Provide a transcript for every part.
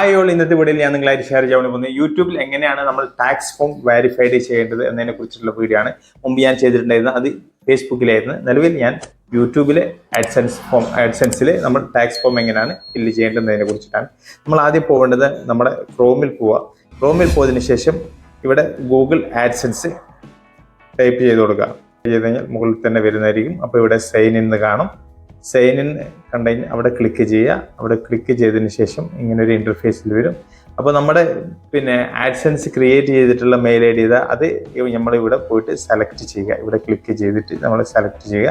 Hi all ഇന്നത്തെ വീഡിയോയിൽ ഞാൻ നിങ്ങളായി ഷെയർ ചെയ്യാൻ പോകുന്നത് യൂട്യൂബിൽ എങ്ങനെയാണ് നമ്മൾ ടാക്സ് ഫോം വെരിഫൈഡ് ചെയ്യേണ്ടത് എന്നതിനെ കുറിച്ചുള്ള വീഡിയോ ആണ്. മുമ്പ് ഞാൻ ചെയ്തിട്ടുണ്ടായിരുന്നത് അത് ഫേസ്ബുക്കിലായിരുന്നു നിലവിൽ ഞാൻ യൂട്യൂബിലെ ആഡ്സെൻസ് ഫോം ആഡ്സെൻസിൽ നമ്മൾ ടാക്സ് ഫോം എങ്ങനെയാണ് ഫില്ല് ചെയ്യേണ്ടതെന്നതിനെ കുറിച്ചിട്ടാണ്. നമ്മൾ ആദ്യം പോകേണ്ടത് നമ്മുടെ ക്രോമിൽ പോവുക ക്രോമിൽ പോയതിനു ശേഷം ഇവിടെ ഗൂഗിൾ ആഡ്സെൻസ് ടൈപ്പ് ചെയ്ത് കൊടുക്കുക. ചെയ്ത് കഴിഞ്ഞാൽ മുകളിൽ തന്നെ വരുന്നതായിരിക്കും. അപ്പോൾ ഇവിടെ സൈൻ ഇന്ന് കാണും. സൈൻ ഇൻ കണ്ടു അവിടെ ക്ലിക്ക് ചെയ്യുക. അവിടെ ക്ലിക്ക് ചെയ്തതിന് ശേഷം ഇങ്ങനെ ഒരു ഇന്റർഫേസിൽ വരും. അപ്പോൾ നമ്മുടെ പിന്നെ ആഡ്സെൻസ് ക്രിയേറ്റ് ചെയ്തിട്ടുള്ള മെയിൽ ഐ ഡി ഇതാ. അത് നമ്മളിവിടെ പോയിട്ട് സെലക്ട് ചെയ്യുക. ഇവിടെ ക്ലിക്ക് ചെയ്തിട്ട് നമ്മൾ സെലക്ട് ചെയ്യുക.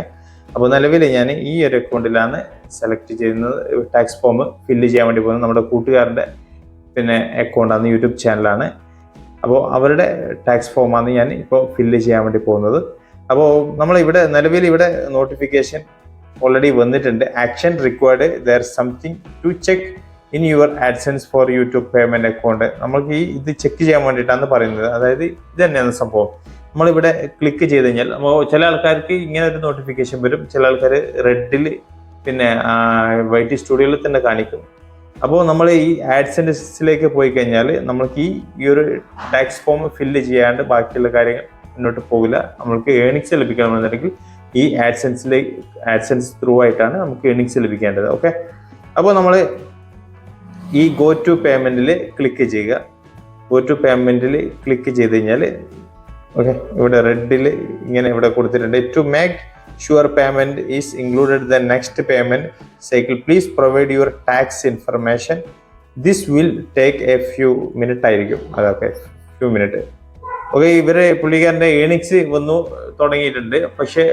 അപ്പോൾ നിലവിൽ ഞാൻ ഈ ഒരു അക്കൗണ്ടിലാണ് സെലക്ട് ചെയ്യുന്നത്. ടാക്സ് ഫോം ഫില്ല് ചെയ്യാൻ വേണ്ടി പോകുന്നത് നമ്മുടെ കൂട്ടുകാരുടെ പിന്നെ അക്കൗണ്ടാണ് യൂട്യൂബ് ചാനലാണ് അപ്പോൾ അവരുടെ ടാക്സ് ഫോമാണ് ഞാൻ ഇപ്പോൾ ഫില്ല് ചെയ്യാൻ വേണ്ടി പോകുന്നത്. അപ്പോൾ നമ്മൾ ഇവിടെ നിലവിൽ ഇവിടെ നോട്ടിഫിക്കേഷൻ ഓൾറെഡി വന്നിട്ടുണ്ട്. Action required there something to check in your AdSense for YouTube payment account നമ്മൾക്ക് ഈ ഇത് ചെക്ക് ചെയ്യാൻ വേണ്ടിയിട്ടാണ് പറയുന്നത്. അതായത് ഇത് തന്നെയാണ് സംഭവം. നമ്മളിവിടെ ക്ലിക്ക് ചെയ്ത് കഴിഞ്ഞാൽ ചില ആൾക്കാർക്ക് ഇങ്ങനെ ഒരു നോട്ടിഫിക്കേഷൻ വരും. ചില ആൾക്കാർ റെഡിൽ പിന്നെ വൈറ്റ് സ്റ്റുഡിയോയിൽ തന്നെ കാണിക്കും. അപ്പോൾ നമ്മൾ ഈ ആഡ്സൻസിലേക്ക് പോയി കഴിഞ്ഞാൽ നമ്മൾക്ക് ഈ ഒരു ടാക്സ് ഫോം ഫില്ല് ചെയ്യാണ്ട് ബാക്കിയുള്ള കാര്യങ്ങൾ മുന്നോട്ട് പോകില്ല. നമ്മൾക്ക് ഏണിങ്സ് ലഭിക്കണമെന്നുണ്ടെങ്കിൽ ഈ ആഡ്സെൻസിലെ ആഡ്സെൻസ് ത്രൂ ആയിട്ടാണ് നമുക്ക് ഏണിങ്സ് ലഭിക്കേണ്ടത്. ഓക്കെ അപ്പോൾ നമ്മൾ ഈ ഗോ ടു പേയ്മെന്റിൽ ക്ലിക്ക് ചെയ്യുക. ഗോ ടു പേയ്മെന്റിൽ ക്ലിക്ക് ചെയ്ത് കഴിഞ്ഞാൽ ഓക്കെ ഇവിടെ റെഡിൽ ഇങ്ങനെ ഇവിടെ കൊടുത്തിട്ടുണ്ട്. To make sure payment is included the next payment cycle please provide your tax information this will take a few minute ആയിരിക്കും. അതൊക്കെ ഫ്യൂ മിനിറ്റ് ഓക്കെ ഇവരെ പുള്ളിക്കാരന്റെ ഏണിങ്സ് വന്നു തുടങ്ങിയിട്ടുണ്ട്. പക്ഷേ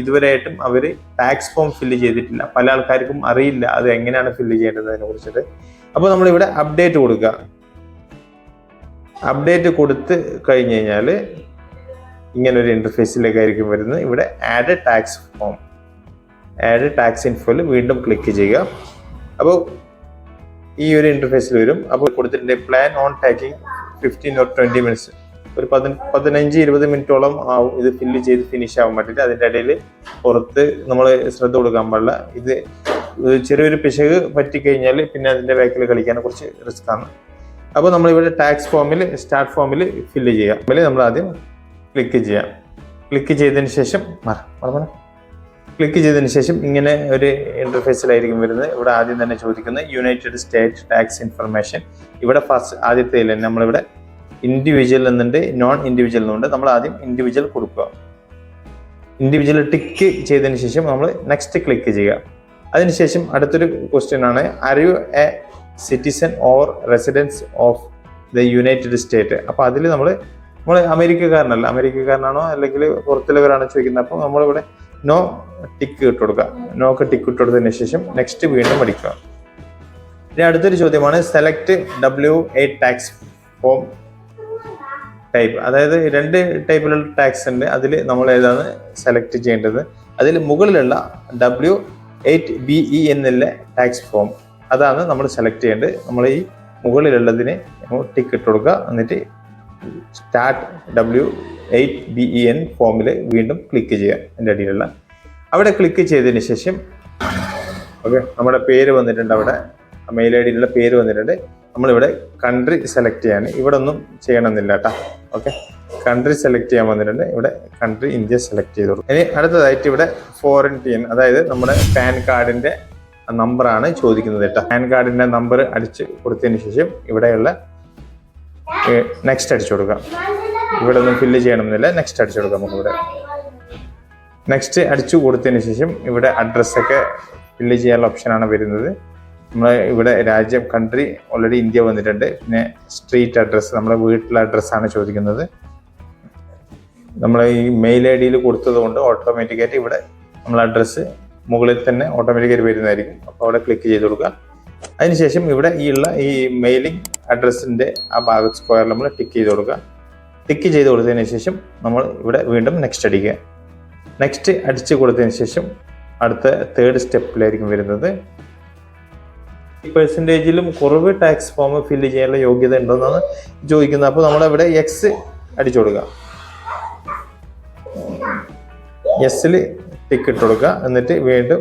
ഇതുവരെയായിട്ടും അവർ ടാക്സ് ഫോം ഫില്ല് ചെയ്തിട്ടില്ല. പല ആൾക്കാർക്കും അറിയില്ല അത് എങ്ങനെയാണ് ഫില്ല് ചെയ്യേണ്ടതിനെ കുറിച്ചിട്ട്. അപ്പോൾ നമ്മളിവിടെ അപ്ഡേറ്റ് കൊടുക്കുക അപ്ഡേറ്റ് കൊടുത്ത് കഴിഞ്ഞ് കഴിഞ്ഞാൽ ഇങ്ങനെ ഒരു ഇന്റർഫേസിലേക്കായിരിക്കും വരുന്നത്. ഇവിടെ add tax form add tax ഇൻഫോയിൽ വീണ്ടും ക്ലിക്ക് ചെയ്യുക. അപ്പോൾ ഈ ഒരു ഇന്റർഫേസിൽ വരും. അപ്പോൾ കൊടുത്തിട്ടുണ്ട് plan on taking fifteen or twenty minutes ഒരു പതി പതിനഞ്ച് ഇരുപത് മിനിറ്റോളം ആവും ഇത് ഫില്ല് ചെയ്ത് ഫിനിഷ് ആവാൻ പറ്റില്ല അതിന്റെ ഇടയിൽ പുറത്ത് നമ്മൾ ശ്രദ്ധ കൊടുക്കാൻ പാടില്ല. ഇത് ചെറിയൊരു പിശക് പറ്റിക്കഴിഞ്ഞാൽ പിന്നെ അതിന്റെ ബാക്കിൽ കളിക്കാൻ കുറച്ച് റിസ്ക് ആണ്. അപ്പോൾ നമ്മളിവിടെ ടാക്സ് ഫോമിൽ സ്റ്റാർട്ട് ഫോമിൽ ഫില്ല് ചെയ്യാം. അതിൽ നമ്മൾ ആദ്യം ക്ലിക്ക് ചെയ്യാം. ക്ലിക്ക് ചെയ്തതിന് ശേഷം ക്ലിക്ക് ചെയ്തതിന് ശേഷം ഇങ്ങനെ ഒരു ഇന്റർഫേസിലായിരിക്കും വരുന്നത്. ഇവിടെ ആദ്യം തന്നെ ചോദിക്കുന്നത് യുണൈറ്റഡ് സ്റ്റേറ്റ് ടാക്സ് ഇൻഫർമേഷൻ ഇവിടെ ഫസ്റ്റ് ആദ്യത്തെ നമ്മളിവിടെ ഇൻഡിവിജ്വൽ എന്നുണ്ട് നോൺ ഇൻഡിവിജ്വൽ എന്നുണ്ട്. നമ്മൾ ആദ്യം ഇൻഡിവിജ്വൽ കൊടുക്കുക. ഇൻഡിവിജ്വൽ ടിക്ക് ചെയ്തതിന് ശേഷം നമ്മൾ നെക്സ്റ്റ് ക്ലിക്ക് ചെയ്യുക. അതിനുശേഷം അടുത്തൊരു ക്വസ്റ്റ്യൻ ആണ് are you a citizen or residence of the United State അപ്പോൾ അതിൽ നമ്മൾ നമ്മൾ അമേരിക്കക്കാരനല്ല. അമേരിക്കക്കാരനാണോ അല്ലെങ്കിൽ പുറത്തുള്ളവരാണോ ചോദിക്കുന്നത്. അപ്പോൾ നമ്മളിവിടെ നോ ടിക്ക് ഇട്ട് കൊടുക്കുക. നോക്ക് ടിക്ക് ഇട്ട് കൊടുത്തതിന് ശേഷം നെക്സ്റ്റ് വീണ്ടും അടിക്കുക ഇനി അടുത്തൊരു ചോദ്യമാണ് select W A tax form type അതായത് രണ്ട് ടൈപ്പിലുള്ള ടാക്സ് ഉണ്ട്. അതിൽ നമ്മൾ ഏതാണ് സെലക്ട് ചെയ്യേണ്ടത്? അതിൽ മുകളിലുള്ള ഡബ്ല്യു എയ്റ്റ് ബി ഇ എന്നുള്ള ടാക്സ് ഫോം അതാണ് നമ്മൾ സെലക്ട് ചെയ്യേണ്ടത്. നമ്മൾ ഈ മുകളിലുള്ളതിന് ടിക്ക് ഇട്ട് കൊടുക്കുക. എന്നിട്ട് start W eight B E N ഫോമിൽ വീണ്ടും ക്ലിക്ക് ചെയ്യുക. എന്റെ അടിയിലുള്ള. അവിടെ ക്ലിക്ക് ചെയ്തതിന് ശേഷം ഓക്കെ നമ്മുടെ പേര് വന്നിട്ടുണ്ട് അവിടെ. മെയിൽ ഐ ഡിയിലുള്ള പേര് വന്നിട്ടുണ്ട്. നമ്മളിവിടെ കൺട്രി സെലക്ട് ചെയ്യാൻ. ഇവിടെ ഒന്നും ചെയ്യണമെന്നില്ല കേട്ടോ ഓക്കെ കൺട്രി സെലക്ട് ചെയ്യാൻ വന്നിട്ടുണ്ട്. ഇവിടെ കൺട്രി ഇന്ത്യ സെലക്ട് ചെയ്ത് കൊടുക്കും ഇനി അടുത്തതായിട്ട് ഇവിടെ ഫോറിൻ പി എൻ അതായത് നമ്മുടെ പാൻ കാർഡിന്റെ നമ്പറാണ് ചോദിക്കുന്നത് കേട്ടോ പാൻ കാർഡിന്റെ നമ്പർ അടിച്ച് കൊടുത്തതിന് ശേഷം ഇവിടെയുള്ള നെക്സ്റ്റ് അടിച്ചു കൊടുക്കാം. ഇവിടെ ഒന്നും ഫില്ല് ചെയ്യണമെന്നില്ല. നെക്സ്റ്റ് അടിച്ചു കൊടുക്കാം നമുക്കിവിടെ. നെക്സ്റ്റ് അടിച്ചു കൊടുത്തതിന് ശേഷം ഇവിടെ അഡ്രസ്സൊക്കെ ഫില്ല് ചെയ്യാനുള്ള ഓപ്ഷനാണ് വരുന്നത്. നമ്മൾ ഇവിടെ രാജ്യം കൺട്രി ഓൾറെഡി ഇന്ത്യ വന്നിട്ടുണ്ട്. പിന്നെ സ്ട്രീറ്റ് അഡ്രസ്സ് നമ്മുടെ വീട്ടിലെ അഡ്രസ്സാണ് ചോദിക്കുന്നത്. നമ്മൾ ഈ മെയിൽ ഐ ഡിയിൽ കൊടുത്തത് കൊണ്ട് ഓട്ടോമാറ്റിക്കായിട്ട് ഇവിടെ നമ്മൾ അഡ്രസ്സ് മുകളിൽ തന്നെ ഓട്ടോമാറ്റിക്കായിട്ട് വരുന്നതായിരിക്കും. അപ്പോൾ അവിടെ ക്ലിക്ക് ചെയ്ത് കൊടുക്കുക. അതിനുശേഷം ഇവിടെ ഈ ഉള്ള ഈ മെയിലിംഗ് അഡ്രസ്സിന്റെ ആ ഭാഗത്ത് സ്ക്വയറിൽ നമ്മൾ ടിക്ക് ചെയ്ത് കൊടുക്കുക. ടിക്ക് ചെയ്ത് കൊടുത്തതിന് ശേഷം നമ്മൾ ഇവിടെ വീണ്ടും നെക്സ്റ്റ് അടിക്കുക. നെക്സ്റ്റ് അടിച്ച് കൊടുത്തതിന് ശേഷം അടുത്ത തേർഡ് സ്റ്റെപ്പിലായിരിക്കും വരുന്നത്. പെർസെന്റേജിലും കുറവ് ടാക്സ് ഫോം ഫില്ല് ചെയ്യാനുള്ള യോഗ്യത ഉണ്ടോന്നാണ് ചോദിക്കുന്നത്. അപ്പോൾ നമ്മളിവിടെ എക്സ് അടിച്ചു കൊടുക്കുക എസ്സിൽ ടിക്ക് ഇട്ട് കൊടുക്കുക. എന്നിട്ട് വീണ്ടും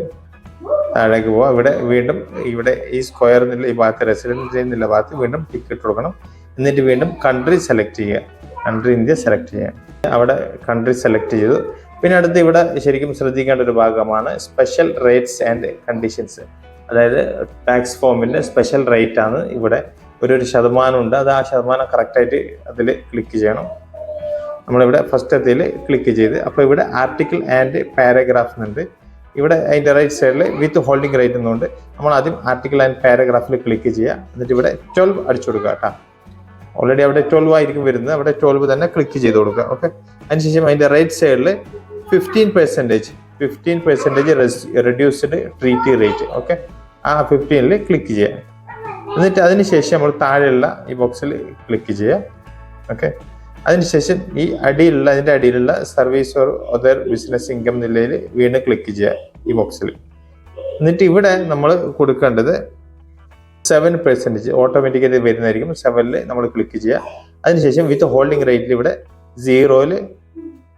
താഴേക്ക് പോവുക. ഇവിടെ വീണ്ടും ഇവിടെ ഈ സ്ക്വയർ എന്നുള്ള ഈ ഭാഗത്ത് റെസിഡൻസ് എന്നുള്ള ഭാഗത്ത് വീണ്ടും ടിക്ക് ഇട്ട് കൊടുക്കണം. എന്നിട്ട് വീണ്ടും കൺട്രി സെലക്ട് ചെയ്യുക. കൺട്രി ഇന്ത്യ സെലക്ട് ചെയ്യുക. അവിടെ കൺട്രി സെലക്ട് ചെയ്തു. പിന്നെ അടുത്ത് ഇവിടെ ശരിക്കും ശ്രദ്ധിക്കേണ്ട ഒരു ഭാഗമാണ് സ്പെഷ്യൽ റേറ്റ്സ് ആൻഡ് കണ്ടീഷൻസ് അതായത് ടാക്സ് ഫോമിന്റെ സ്പെഷ്യൽ റേറ്റ് ആണ് ഇവിടെ ഒരു ഒരു ശതമാനം ഉണ്ട്. അത് ആ ശതമാനം കറക്റ്റായിട്ട് അതിൽ ക്ലിക്ക് ചെയ്യണം. നമ്മളിവിടെ ഫസ്റ്റ് എത്തിയിൽ ക്ലിക്ക് ചെയ്ത് അപ്പോൾ ഇവിടെ ആർട്ടിക്കിൾ ആൻഡ് പാരഗ്രാഫ് എന്നുണ്ട് ഇവിടെ അതിന്റെ റൈറ്റ് സൈഡിൽ വിത്ത് ഹോൾഡിംഗ് റേറ്റ് എന്നുണ്ട് നമ്മൾ ആദ്യം ആർട്ടിക്കിൾ ആൻഡ് പാരഗ്രാഫിൽ ക്ലിക്ക് ചെയ്യുക. എന്നിട്ട് ഇവിടെ ട്വൽവ് അടിച്ചു കൊടുക്കുക കേട്ടോ. ഓൾറെഡി അവിടെ ട്വൽവ് ആയിരിക്കും വരുന്നത്. അവിടെ ട്വൽവ് തന്നെ ക്ലിക്ക് ചെയ്ത് കൊടുക്കുക. ഓക്കെ അതിനുശേഷം അതിന്റെ റൈറ്റ് സൈഡിൽ fifteen percentage fifteen percentage reduced treaty rate okay ആ ഫിഫ്റ്റീനിൽ ക്ലിക്ക് ചെയ്യാം. എന്നിട്ട് അതിന് ശേഷം നമ്മൾ താഴെയുള്ള ഈ ബോക്സിൽ ക്ലിക്ക് ചെയ്യാം. ഓക്കെ അതിനുശേഷം ഈ അടിയിലുള്ള അതിന്റെ അടിയിലുള്ള service or other business income നിലയിൽ വീണ്ടും ക്ലിക്ക് ചെയ്യുക ഈ ബോക്സിൽ എന്നിട്ട് ഇവിടെ നമ്മൾ കൊടുക്കേണ്ടത് സെവൻ പെർസെന്റേജ് ഓട്ടോമാറ്റിക്കലി വരുന്നതായിരിക്കും. സെവനിൽ നമ്മൾ ക്ലിക്ക് ചെയ്യുക അതിനുശേഷം വിത്ത് ഹോൾഡിംഗ് റേറ്റിൽ ഇവിടെ സീറോയിൽ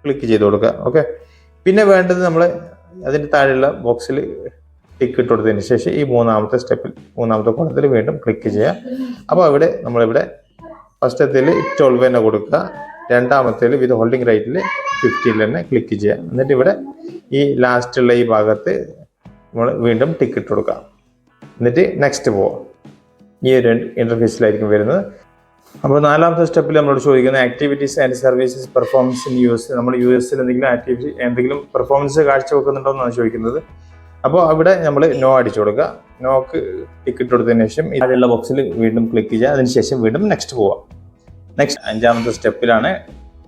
ക്ലിക്ക് ചെയ്ത് കൊടുക്കുക. ഓക്കെ പിന്നെ വേണ്ടത് നമ്മൾ അതിന്റെ താഴെയുള്ള ബോക്സിൽ ടിക്ക് ഇട്ട് കൊടുത്തതിന് ശേഷം ഈ മൂന്നാമത്തെ സ്റ്റെപ്പിൽ മൂന്നാമത്തെ കോളത്തിൽ വീണ്ടും ക്ലിക്ക് ചെയ്യുക അപ്പോൾ അവിടെ നമ്മളിവിടെ ഫസ്റ്റത്തിൽ ട്വൽവ് തന്നെ കൊടുക്കുക. രണ്ടാമത്തേൽ വിത്ത് ഹോൾഡിംഗ് റൈറ്റിൽ ഫിഫ്റ്റിയിൽ തന്നെ ക്ലിക്ക് ചെയ്യുക. എന്നിട്ട് ഇവിടെ ഈ ലാസ്റ്റുള്ള ഈ ഭാഗത്ത് നമ്മൾ വീണ്ടും ടിക്ക് ഇട്ട് കൊടുക്കുക. എന്നിട്ട് നെക്സ്റ്റ് പോവാം. ഈ ഒരു ഇന്റർഫേസിലായിരിക്കും വരുന്നത്. അപ്പോൾ നാലാമത്തെ സ്റ്റെപ്പിൽ നമ്മളോട് ചോദിക്കുന്ന activities and services performance in U S നമ്മൾ യു എസിൽ എന്തെങ്കിലും ആക്ടിവിറ്റി എന്തെങ്കിലും പെർഫോമൻസ് കാഴ്ചവെക്കുന്നുണ്ടോ എന്നാണ് ചോദിക്കുന്നത്. അപ്പോൾ അവിടെ നമ്മൾ നോ അടിച്ചു കൊടുക്കുക. നോക്ക് ടിക്കറ്റ് കൊടുത്തതിന് ശേഷം ഇതിലുള്ള ബോക്സിൽ വീണ്ടും ക്ലിക്ക് ചെയ്യുക. അതിനുശേഷം വീണ്ടും നെക്സ്റ്റ് പോവാം നെക്സ്റ്റ് അഞ്ചാമത്തെ സ്റ്റെപ്പിലാണ്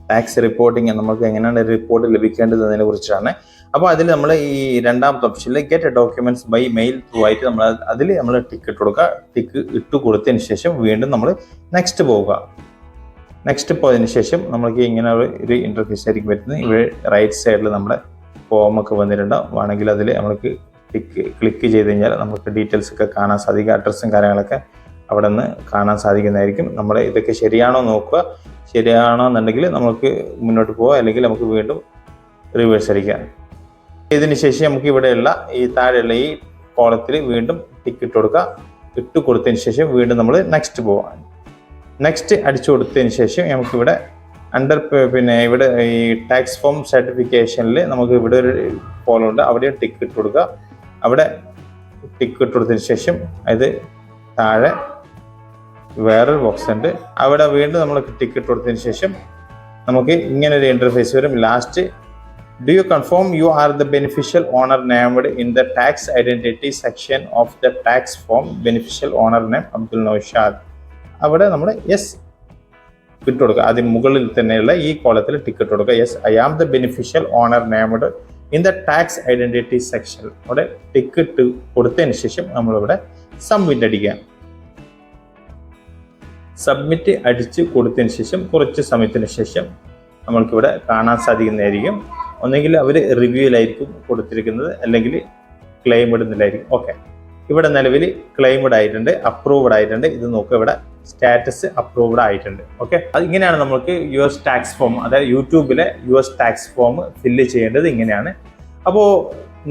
ടാക്സ് റിപ്പോർട്ടിങ് നമുക്ക് എങ്ങനെയാണ് റിപ്പോർട്ട് ലഭിക്കേണ്ടത് എന്നതിനെ കുറിച്ചാണ്. അപ്പോൾ അതിൽ നമ്മൾ ഈ രണ്ടാമത്തെ ഓപ്ഷനിൽ get documents by mail through ആയിട്ട് നമ്മൾ അതിൽ നമ്മൾ ടിക്ക് ഇട്ട് കൊടുക്കുക. ടിക്ക് ഇട്ട് കൊടുത്തതിന് ശേഷം വീണ്ടും നമ്മൾ നെക്സ്റ്റ് പോവുക. നെക്സ്റ്റ് പോയതിന് ശേഷം നമ്മൾക്ക് ഇങ്ങനെ ഒരു ഇന്റർഫേസ് ആയിരിക്കും വരുന്നത്. ഇവിടെ റൈറ്റ് സൈഡിൽ നമ്മുടെ ഫോമൊക്കെ വന്നിട്ടുണ്ടാവും. വേണമെങ്കിൽ അതിൽ നമ്മൾക്ക് ക്ലിക്ക് ക്ലിക്ക് ചെയ്ത് കഴിഞ്ഞാൽ നമുക്ക് ഡീറ്റെയിൽസ് ഒക്കെ കാണാൻ സാധിക്കും അഡ്രസ്സും കാര്യങ്ങളൊക്കെ അവിടെ നിന്ന് കാണാൻ സാധിക്കുന്നതായിരിക്കും. നമ്മൾ ഇതൊക്കെ ശരിയാണോ നോക്കുക. ശരിയാണോ എന്നുണ്ടെങ്കിൽ നമുക്ക് മുന്നോട്ട് പോവുക അല്ലെങ്കിൽ നമുക്ക് വീണ്ടും റിവേഴ്സ് അടിക്കാം. ഇതിന് ശേഷം നമുക്ക് ഇവിടെയുള്ള ഈ താഴെയുള്ള ഈ കോളത്തിൽ വീണ്ടും ടിക്ക് ഇട്ട് കൊടുക്കുക. ഇട്ട് കൊടുത്തതിന് ശേഷം വീണ്ടും നമ്മൾ നെക്സ്റ്റ് പോവാം. നെക്സ്റ്റ് അടിച്ചു കൊടുത്തതിന് ശേഷം നമുക്കിവിടെ അണ്ടർ പിന്നെ ഇവിടെ ഈ ടാക്സ് ഫോം സർട്ടിഫിക്കേഷനിൽ നമുക്ക് ഇവിടെ ഒരു ഉണ്ട്. അവിടെ ടിക്ക് ഇട്ട് കൊടുക്കുക. അവിടെ ടിക്ക് ഇട്ട് കൊടുത്തതിന് ശേഷം അത് താഴെ വേറൊരു ബോക്സ് ഉണ്ട്. അവിടെ വീണ്ടും നമ്മൾ ടിക്ക് ഇട്ട് കൊടുത്തതിന് ശേഷം നമുക്ക് ഇങ്ങനെ ഒരു ഇന്റർഫേസ് വരും. Last do you confirm you are the beneficial owner named in the tax identity section of the tax form beneficial owner name Abdul Naushad അവിടെ നമ്മൾ യെസ് ഇട്ട് കൊടുക്കുക. അതിന് മുകളിൽ തന്നെയുള്ള ഈ കോളത്തിൽ ടിക്കറ്റ് കൊടുക്കുക. Yes I am the beneficial owner named in the tax identity section അവിടെ ടിക്കറ്റ് കൊടുത്തതിന് ശേഷം നമ്മളിവിടെ സബ്മിറ്റ് അടിക്കുക. സബ്മിറ്റ് അടിച്ച് കൊടുത്തതിന് ശേഷം കുറച്ച് സമയത്തിന് ശേഷം നമ്മൾക്കിവിടെ കാണാൻ സാധിക്കുന്നതായിരിക്കും. ഒന്നെങ്കിൽ അവർ റിവ്യൂലായിരിക്കും കൊടുത്തിരിക്കുന്നത്. അല്ലെങ്കിൽ ക്ലെയിം ഇടുന്നില്ലായിരിക്കും ഓക്കെ ഇവിടെ നിലവിൽ ക്ലെയിംഡ് ആയിട്ടുണ്ട് അപ്രൂവ്ഡ് ആയിട്ടുണ്ട്. ഇത് നോക്കുക ഇവിടെ. സ്റ്റാറ്റസ് അപ്രൂവ്ഡ് ആയിട്ടുണ്ട്. ഓക്കെ അത് ഇങ്ങനെയാണ് നമുക്ക് യു എസ് ടാക്സ് ഫോം അതായത് യൂട്യൂബിലെ U S tax form fill ചെയ്യേണ്ടത് ഇങ്ങനെയാണ്. അപ്പോൾ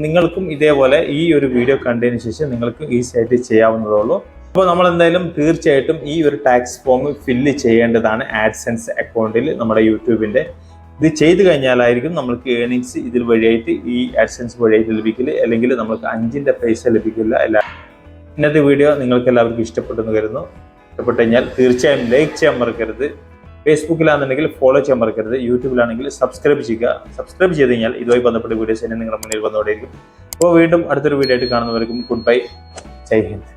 നിങ്ങൾക്കും ഇതേപോലെ ഈ ഒരു വീഡിയോ കണ്ടതിന് ശേഷം നിങ്ങൾക്ക് ഈസി ആയിട്ട് ചെയ്യാവുന്നതേ ഉള്ളൂ അപ്പോൾ നമ്മൾ എന്തായാലും തീർച്ചയായിട്ടും ഈ ഒരു ടാക്സ് ഫോം ഫില്ല് ചെയ്യേണ്ടതാണ് ആഡ്സെൻസ് അക്കൗണ്ടിൽ നമ്മുടെ യൂട്യൂബിന്റെ. ഇത് ചെയ്തു കഴിഞ്ഞാലായിരിക്കും നമ്മൾക്ക് ഏണിങ്സ് ഇതിൽ വഴിയായിട്ട് ഈ ആഡ്സെൻസ് വഴിയായിട്ട് ലഭിക്കില്ല അല്ലെങ്കിൽ നമുക്ക് അഞ്ചിന്റെ പൈസ ലഭിക്കില്ല. അല്ല ഇന്നത്തെ വീഡിയോ നിങ്ങൾക്ക് എല്ലാവർക്കും ഇഷ്ടപ്പെട്ടെന്ന് കരുതുന്നു. ഇഷ്ടപ്പെട്ടു കഴിഞ്ഞാൽ തീർച്ചയായും ലൈക്ക് ചെയ്യാൻ മറക്കരുത്. ഫേസ്ബുക്കിലാണെന്നുണ്ടെങ്കിൽ ഫോളോ ചെയ്യാൻ മറക്കരുത്. യൂട്യൂബിലാണെങ്കിൽ സബ്സ്ക്രൈബ് ചെയ്യുക. സബ്സ്ക്രൈബ് ചെയ്ത് കഴിഞ്ഞാൽ ഇതുമായി ബന്ധപ്പെട്ട വീഡിയോസ് തന്നെ നിങ്ങളുടെ മുന്നിൽ വന്നുകൊണ്ടിരിക്കും അപ്പോൾ വീണ്ടും അടുത്തൊരു വീഡിയോ ആയിട്ട് കാണുന്നവർക്കും ഗുഡ് ബൈ ജയ് ഹിന്ദ്.